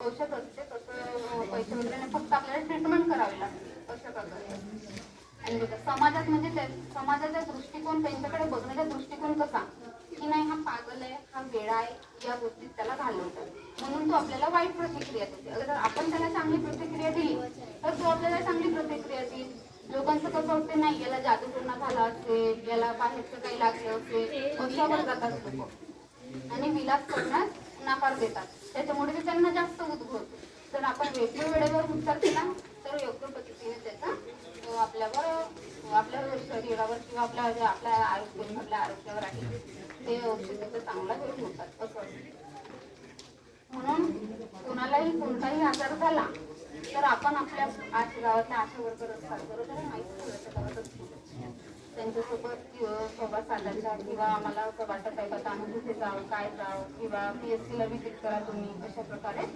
औषध असते तसं पैसे वगैरे फक्त आपल्याला ट्रीटमेंट करावी लागते आणि समाजात म्हणजे ते समाजाचा दृष्टिकोन त्यांच्याकडे बघण्याचा दृष्टिकोन कसा की नाही हा पागल आहे हा वेळा आहे या गोष्टीत त्याला घालवतात. म्हणून तो आपल्याला वाईट प्रतिक्रिया देते. जर आपण त्याला चांगली प्रतिक्रिया दिली तर तो आपल्याला चांगली प्रतिक्रिया देईल. लोकांचं कसं होते नाही याला जादूटोना झाला असेल याला बाहेरचं काही लागलं असेल अशावर जातात लोक आणि विलास करण्यास नकार देतात. त्याच्यामुळे ते त्यांना जास्त उद्भवते जर आपण योग्य वेळेवर उपचार केला तर योग्य पद्धतीने त्याचा आपल्यावर आपल्या शरीरावर किंवा आपल्या आपल्या आरोग्य आपल्या आरोग्यावर आहे ते औषधाचा चांगला वेळ होतात असं म्हणून कोणालाही कोणताही आजार झाला तर आपण आपल्या आश गावातल्या आशा वर्कर असतात बरोबर आहे? माहिती सगळ्याच्या गावात असतो त्यांच्यासोबत सभा संवाद साधायचा किंवा आम्हाला असं वाटत आहे का आम्ही कुठे जावं काय जावं किंवा पी एस सीला व्हिजिट करा तुम्ही अशा प्रकारे.